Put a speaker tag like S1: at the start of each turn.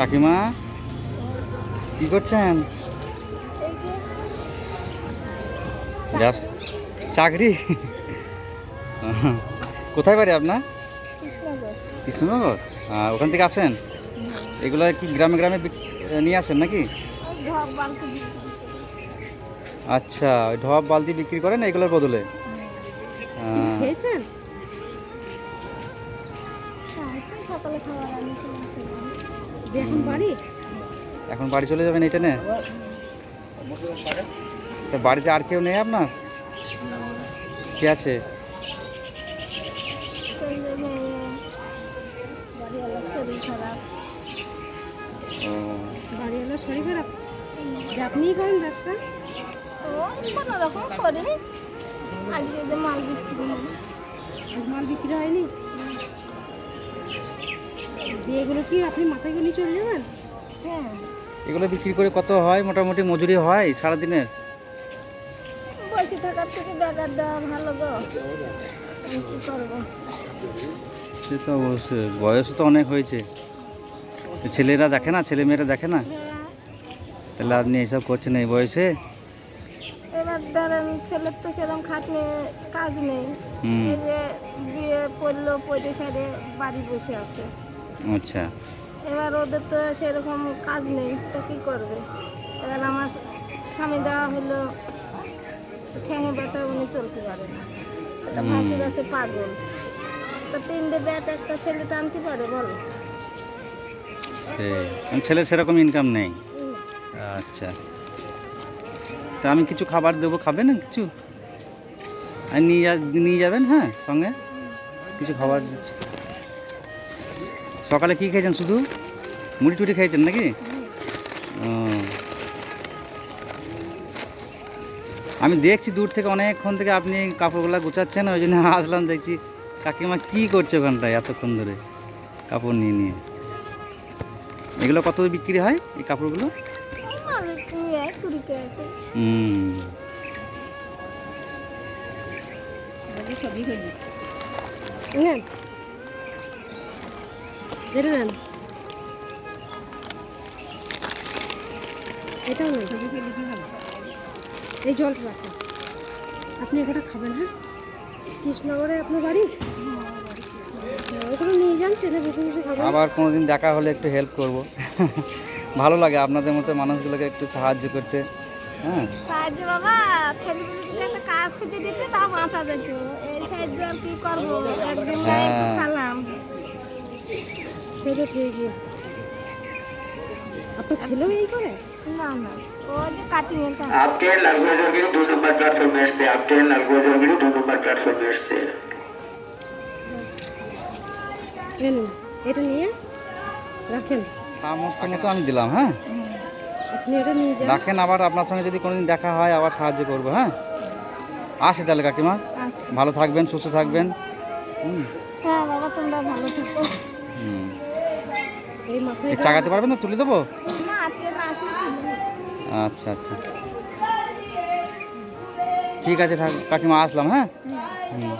S1: কাকিমা কি করছেন? চাকরি? কোথায় বাড়ি আপনার? কৃষ্ণনগর। ওখান থেকে আসেন? এগুলো কি গ্রামে গ্রামে নিয়ে আসেন নাকি। আচ্ছা ওই ঢপ বালতি বিক্রি করেন এগুলোর বদলে?
S2: খাইছি, সকালে খাবার
S3: এখন বাড়ি?
S1: এখন বাড়ি চলে যাবেন এটা নে তা বাড়িতে আর কেউ নেই আপনার? কে আছে?
S2: শরীর খারাপ।
S3: আপনিই করেন ব্যবসা?
S2: কোনো রকম করি আজকে মাল বিক্রি
S3: মাল বিক্রি হয়নি? দিয়ে এগুলো কি আপনি মাথায় গেলে চলে যাবেন?
S2: হ্যাঁ।
S1: এগুলো বিক্রি করে কত হয়? মোটামুটি মজুরি হয় সারাদিনের?
S2: বসে থাকার থেকে বেকার দেওয়া ভালো গো। কি করব?
S1: সে তো অবশ্যই। বয়স তো অনেক হয়েছে। ছেলেরা দেখে না? ছেলে মেয়েরা দেখে না?
S2: হ্যাঁ।
S1: তাহলে আপনি এইসব করছেন এই বয়সে?
S2: এবার ধরেন ছেলের তো সেরকম খাটনি কাজ নেই। বিয়ে পড়ল পড়ে সারে বাড়ি বসে আছে।
S1: আচ্ছা।
S2: এবার ওদের তো সেরকম কাজ নেই তো কী করবে? এবার আমার স্বামীটা হলো ঠ্যাঙে ব্যথা উনি চলতে পারে না। একটা। ভাসুর আছে পাগল। তো তিনটে ব্যাট একটা ছেলে টানতে পারে বলো।
S1: মানে ছেলের সেরকম ইনকাম নেই? আচ্ছা। তা আমি কিছু খাবার দেবো খাবেন না কিছু? আর নিয়ে নিয়ে যাবেন হ্যাঁ সঙ্গে? কিছু খাবার দিচ্ছি। সকালে কি খেয়েছেন শুধু? মুড়ি টুড়ি খেয়েছেন নাকি। আমি দেখছি দূর থেকে অনেকক্ষণ থেকে আপনি কাপড়গুলো গুছাচ্ছেন, ওই জন্য আসলাম দেখছি, কাকিমা কি করছে ওখানটায় এতক্ষণ ধরে কাপড় নিয়ে নিয়ে? এগুলো কত বিক্রি হয়, এই কাপড়গুলো। হুম।
S3: নেন এটাও এই জলটা রাখুন আপনি এটা খাবেন হ্যাঁ? কৃষ্ণনগরে আপনার বাড়ি? ওগুলো নিয়ে যান ট্রেনে বসে বসে খাবেন।
S1: আবার কোনোদিন দেখা হলে একটু হেল্প করব। ভালো লাগে আপনাদের মতো মানুষগুলোকে একটু সাহায্য করতে হ্যাঁ?
S2: সাহায্য বাবা ছেলেমেয়ে যদি একটা কাজ খুঁজে দিতে তা বাঁচা যেত এই সাহায্য আর কি করব? একদিন
S3: সে তো ঠিকই আপনার ছেলেও এই করে
S2: না না ও যে কাটিং এর কাজ
S4: आपके लालगोजरगिरी दो नंबर प्लेटफॉर्म में से आपके लालगोजरगिरी दो नंबर प्लेटफॉर्म में से
S3: এ নিন, এটা নিয়ে রাখেন
S1: সামর্থ্য মতো আমি দিলাম হ্যাঁ
S3: আপনি এটা নিয়ে যান
S1: রাখেন আবার আপনার সঙ্গে যদি কোনোদিন দেখা হয় আবার সাহায্য করবো হ্যাঁ আসি তাহলে কাকিমা
S2: আচ্ছা
S1: ভালো থাকবেন সুস্থ থাকবেন হুম
S2: হ্যাঁ বাবা তোমরা ভালো থেকো
S1: হুম
S3: এই
S1: চাগাতে পারবেন না? তুলে দেবো। আচ্ছা আচ্ছা। ঠিক আছে কাকিমা আসলাম হ্যাঁ? হুম।